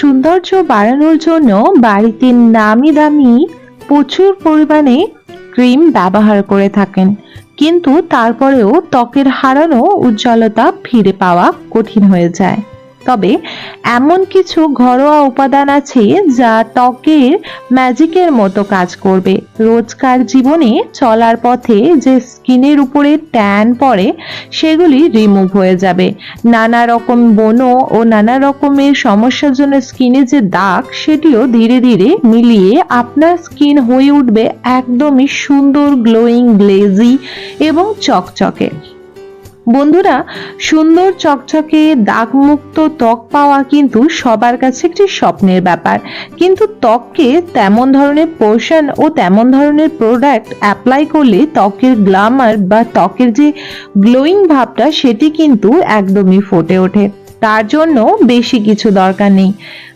সৌন্দর্য বাড়ানোর জন্য বাড়িতে নামি দামি প্রচুর পরিমাণে ক্রিম ব্যবহার করে থাকেন। কিন্তু তারপরেও ত্বকের হারানো উজ্জ্বলতা ফিরে পাওয়া কঠিন হয়ে যায়। তবে এমন কিছু ঘরোয়া উপাদান আছে যা ত্বকের ম্যাজিকের মতো কাজ করবে। রোজকার জীবনে চলার পথে যে স্কিনের উপরে ট্যান পড়ে, সেগুলি রিমুভ হয়ে যাবে। নানা রকম বন ও নানা রকমের সমস্যার জন্য স্কিনে যে দাগ, সেটিও ধীরে ধীরে মিলিয়ে আপনার স্কিন হয়ে উঠবে একদমই সুন্দর, গ্লোয়িং, গ্লেজি এবং চকচকে। বন্ধুরা, সুন্দর চকচকে, দাগমুক্ত ত্বক পাওয়া কিন্তু সবার কাছে একটি স্বপ্নের ব্যাপার। কিন্তু ত্বককে তেমন ধরনের পোষণ ও তেমন ধরনের প্রোডাক্ট অ্যাপ্লাই করলে ত্বকের গ্লামার বা ত্বকের যে গ্লোয়িং ভাবটা, সেটি কিন্তু একদমই ফুটে ওঠে। তার জন্য বেশি কিছু দরকার নেই।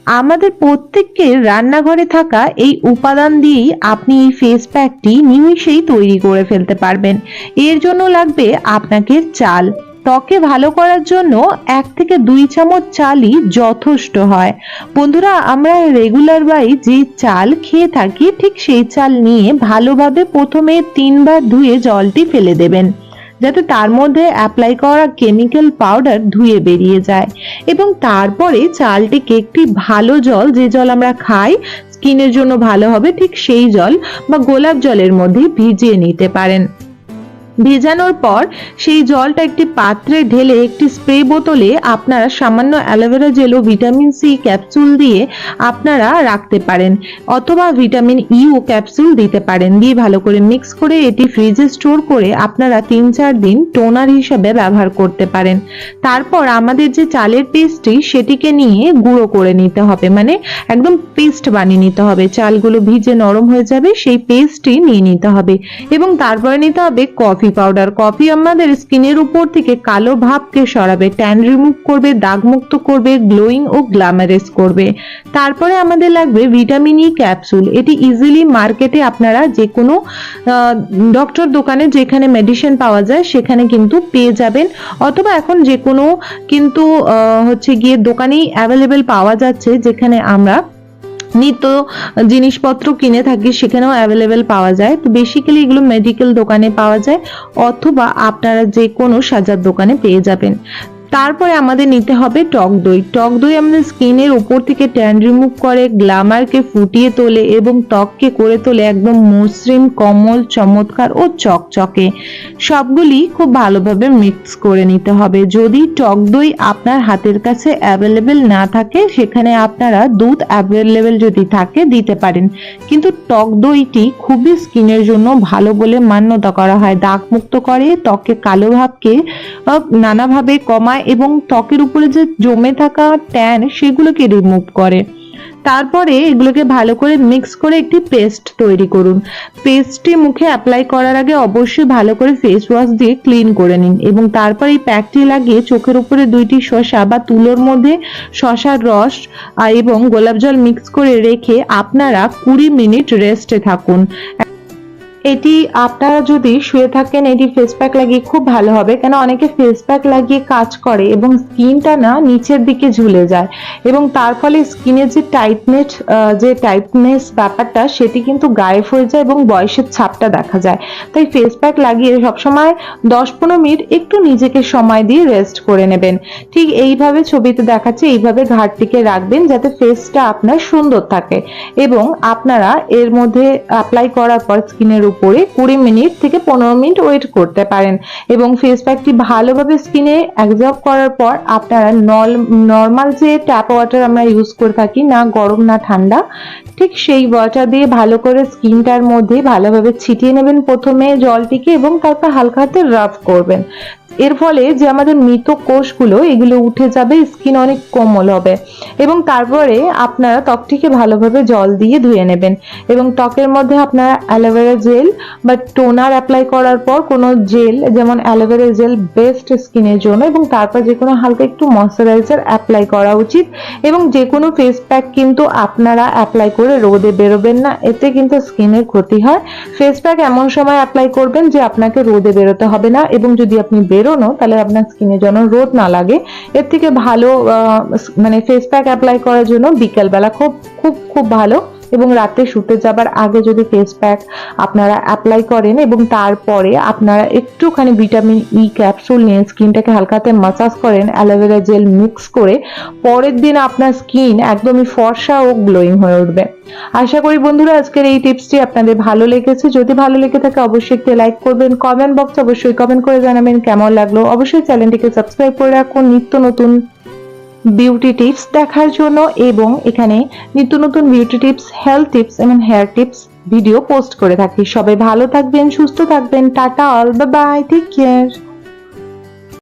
আমাদের প্রত্যেককে রান্নাঘরে থাকা এই উপাদান দিয়েই আপনি এই ফেস প্যাকটি নিমিষেই তৈরি করে ফেলতে পারবেন। এর জন্য লাগবে আপনাকে চাল। ত্বকে ভালো করার জন্য এক থেকে দুই চামচ চালই যথেষ্ট হয়। বন্ধুরা, আমরা রেগুলার বাই যে চাল খেয়ে থাকি, ঠিক সেই চাল নিয়ে ভালোভাবে প্রথমে তিনবার ধুয়ে জলটি ফেলে দেবেন। যাতে তার মধ্যে অ্যাপ্লাই করা কেমিক্যাল পাউডার ধুয়ে বেরিয়ে যায়। এবং তারপরে চালটিকে একটি ভালো জল, যে জল আমরা খাই স্কিনের জন্য ভালো হবে, ঠিক সেই জল বা গোলাপ জলের মধ্যে ভিজিয়ে নিতে পারেন। ভেজানোর পর সেই জলটা একটি পাত্রে ঢেলে একটি স্প্রে বোতলে আপনারা সামান্য অ্যালোভেরা জেল ও ভিটামিন সি ক্যাপসুল দিয়ে আপনারা রাখতে পারেন অথবা ভিটামিন ইউ ক্যাপসুল দিতে পারেন। দিয়ে ভালো করে মিক্স করে এটি ফ্রিজে স্টোর করে আপনারা তিন চার দিন টোনার হিসাবে ব্যবহার করতে পারেন। তারপর আমাদের যে চালের পেস্টটি সেটিকে নিয়ে গুঁড়ো করে নিতে হবে মানে একদম পেস্ট বানিয়ে নিতে হবে। চালগুলো ভিজে নরম হয়ে যাবে, সেই পেস্টটি নিয়ে নিতে হবে এবং তারপরে নিতে হবে কফি পাউডার। কফি আমাদের স্কিনের উপর থেকে কালো ভাবকে সরাবে ট্যান রিমুভ করবে, দাগমুক্ত করবে গ্লোয়িং ও গ্ল্যামারেস করবে। তারপরে আমাদের লাগবে ভিটামিন ই ক্যাপসুল এটি ইজিলি মার্কেটে আপনারা যে কোনো ডক্টর দোকানে যেখানে মেডিসিন পাওয়া যায়, সেখানে কিন্তু পেয়ে যাবেন। অথবা এখন যে কোনো কিন্তু হচ্ছে গিয়ে দোকানেই অ্যাভেলেবেল পাওয়া যাচ্ছে, যেখানে আমরা নিত্য জিনিসপত্র কিনে থাকি, সেখানেও অ্যাভেলেবেল পাওয়া যায়। তো বেসিক্যালি এগুলো মেডিকেল দোকানে পাওয়া যায়, অথবা আপনারা যে কোনো সাজার দোকানে পেয়ে যাবেন। তারপরে আমাদের নিতে হবে টক দই। টক দই আমাদের স্কিনের উপর থেকে ট্যান রিমুভ করে গ্ল্যামারকে ফুটিয়ে তোলে এবং ত্বককে করে তোলে একদম মসৃণ, কমল, চমৎকার ও চকচকে। সবগুলি খুব ভালোভাবে মিক্স করে নিতে হবে। যদি টক দই আপনার হাতের কাছে অ্যাভেলেবেল না থাকে, সেখানে আপনারা দুধ অ্যাভেলেবেল যদি থাকে, দিতে পারেন। কিন্তু টক দইটি খুবই স্কিনের জন্য ভালো বলে মান্যতা করা হয়। দাগ মুক্ত করে ত্বকে কালো ভাবকে নানাভাবে কমায় এবং ত্বকের উপরে যে জমে থাকা ট্যান সেগুলোকে রিমুভ করে। তারপরে এগুলোকে ভালো করে মিক্স করে একটি পেস্ট তৈরি করুন। পেস্টটি মুখে অ্যাপ্লাই করার আগে অবশ্যই ভালো করে ফেস ওয়াশ দিয়ে ক্লিন করে নিন এবং তারপর এই প্যাকটি লাগিয়ে চোখের উপরে দুইটি শসা বা তুলোর মধ্যে শসার রস এবং গোলাপ জল মিক্স করে রেখে আপনারা কুড়ি মিনিট রেস্টে থাকুন। এটি আপনারা যদি শুয়ে থাকেন, এটি ফেস প্যাক লাগিয়ে খুব ভালো হবে। কেন অনেকে ফেস প্যাক লাগিয়ে কাজ করে এবং স্কিনটা না নিচের দিকে ঝুলে যায়। এবং তার ফলে স্কিনের যে টাইটনেস যে টাইটনেস ব্যাপারটা, সেটি কিন্তু গায়েব হয়ে যায় এবং বয়সের ছাপটা দেখা যায়। তাই ফেস প্যাক লাগিয়ে সবসময় দশ পনেরো মিনিট একটু নিজেকে সময় দিয়ে রেস্ট করে নেবেন। ঠিক এইভাবে ছবিতে দেখাচ্ছে, এইভাবে ঘাটটিকে রাখবেন যাতে ফেসটা আপনার সুন্দর থাকে। এবং আপনারা এর মধ্যে অ্যাপ্লাই করার পর স্কিনের উপরে কুড়ি মিনিট থেকে পনেরো মিনিট ওয়েট করতে পারেন। এবং ফেস প্যাকটি ভালোভাবে স্কিনে অ্যাবজর্ব করার পর আপনারা নল নর্মাল যে ট্যাপ ওয়াটার আমরা ইউজ করে থাকি, না গরম, না ঠান্ডা, ঠিক সেই ওয়াটার দিয়ে ভালো করে স্কিনটার মধ্যে ভালোভাবে ছিটিয়ে নেবেন প্রথমে জলটিকে এবং তারপর হালকা হাতে রাফ করবেন। এর ফলে যে আমাদের মৃত কোষগুলো, এগুলো উঠে যাবে স্কিন অনেক কোমল হবে। এবং তারপরে আপনারা ত্বকটিকে ভালোভাবে জল দিয়ে ধুয়ে নেবেন। এবং ত্বকের মধ্যে আপনারা অ্যালোভেরা জেল অয়েল বা টোনার অ্যাপ্লাই করার পর কোনো জেল যেমন অ্যালোভেরা জেল বেস্ট স্কিনের জন্য এবং তারপর যে কোনো হালকা একটু ময়শ্চারাইজার অ্যাপ্লাই করা উচিত এবং যে কোনো ফেস প্যাক কিন্তু আপনারা অ্যাপ্লাই করে রোদে বেরোবেন না, এতে কিন্তু স্কিনের ক্ষতি হয়। ফেস প্যাক এমন সময় অ্যাপ্লাই করবেন যে আপনাকে রোদে বেরোতে হবে না এবং যদি আপনি বেরোনো, তাহলে আপনার স্কিনে যেন রোদ না লাগে। এর থেকে ভালো মানে ফেস প্যাক অ্যাপ্লাই করার জন্য বিকেলবেলা খুব খুব খুব ভালো। এবং রাতে শুতে যাবার আগে যদি ফেস প্যাক আপনারা অ্যাপ্লাই করেন এবং তারপরে আপনারা একটুখানি ভিটামিন ই ক্যাপসুল নিয়ে স্কিনটাকে হালকাতে মাসাজ করেন অ্যালোভেরা জেল মিক্স করে, পরের দিন আপনার স্কিন একদমই ফর্সা ও গ্লোয়িং হয়ে উঠবে। আশা করি বন্ধুরা আজকের এই টিপসটি আপনাদের ভালো লেগেছে। যদি ভালো লেগে থাকে অবশ্যই একটি লাইক করবেন কমেন্ট বক্সে অবশ্যই কমেন্ট করে জানাবেন। কেমন লাগল অবশ্যই চ্যানেলটিকে সাবস্ক্রাইব করে রাখুন। নিত্য নতুন বিউটি টিপস দেখার জন্য এবং এখানে নিত্য নতুন বিউটি টিপস হেলথ টিপস এবং হেয়ার টিপস ভিডিও পোস্ট করে থাকি। সবাই ভালো থাকবেন, সুস্থ থাকবেন। Tata all bye take care